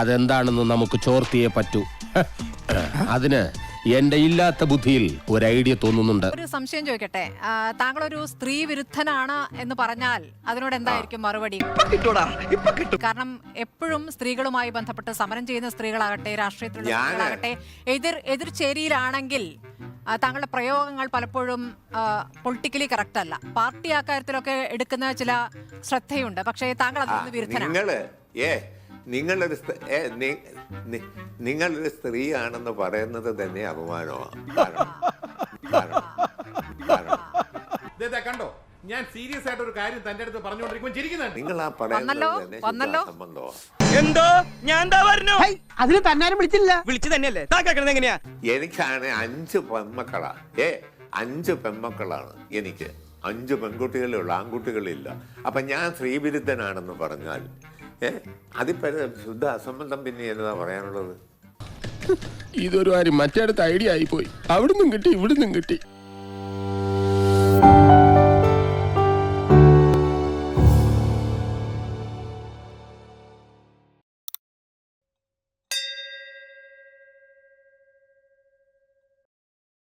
അതെന്താണെന്ന് നമുക്ക് ചോർത്തിയേ പറ്റൂ. അതിന് എന്റെ ഇല്ലാത്ത ബുദ്ധിയിൽ ഒരു ഐഡിയ തോന്നുന്നുണ്ട്. ഒരു സംശയം ചോദിക്കട്ടെ. താങ്കൾ ഒരു സ്ത്രീ വിരുദ്ധനാണ് എന്ന് പറഞ്ഞാൽ അതിനോട് എന്തായിരിക്കും മറുപടി? കാരണം എപ്പോഴും സ്ത്രീകളുമായി ബന്ധപ്പെട്ട് സമരം ചെയ്യുന്ന സ്ത്രീകളാകട്ടെ രാഷ്ട്രീയത്തിലുള്ള സ്ത്രീകളാകട്ടെ എതിർ എതിർ ചേരിയിലാണെങ്കിൽ താങ്കളുടെ പ്രയോഗങ്ങൾ പലപ്പോഴും പൊളിറ്റിക്കലി കറക്റ്റ് അല്ല. പാർട്ടി ആ കാര്യത്തിലൊക്കെ എടുക്കുന്ന ചില ശ്രദ്ധയുണ്ട്. പക്ഷേ താങ്കൾ അതിൽ നിന്ന് വിരുദ്ധനാണ്. ഏ നിങ്ങളൊരു നിങ്ങളൊരു സ്ത്രീയാണെന്ന് പറയുന്നത് തന്നെ അപമാനമാണ് കണ്ടോ? ഞാൻ സീരിയസ് ആയിട്ട് ഒരു കാര്യം തന്റെ അടുത്ത് പറഞ്ഞുകൊണ്ടിരിക്കുമ്പോൾ ചിരിക്കുന്നുണ്ട്. നിങ്ങൾ ആ പറയുന്നത് എന്തോ? ഞാൻ പറഞ്ഞു? അതിന് തന്നാരും വിളിച്ചില്ല. വിളിച്ചു തന്നെയല്ലേ? എങ്ങനെയാ? എനിക്കാണ് അഞ്ച് പെൺമക്കളാ. ഏ അഞ്ച് പെമ്മക്കളാണ് എനിക്ക്. അഞ്ച് പെൺകുട്ടികളേ ഉള്ളൂ ആൺകുട്ടികളില്ല. അപ്പൊ ഞാൻ സ്ത്രീവിരുദ്ധനാണെന്ന് പറഞ്ഞാൽ ഏ അതിപ്പോ ശുദ്ധ അസംബന്ധം പിന്നെ എന്നതാ പറയാനുള്ളത്? ഇതൊരു കാര്യം മറ്റേടത്ത് ഐഡിയ ആയിപ്പോയി. അവിടുന്നും കിട്ടി ഇവിടുന്നും കിട്ടി.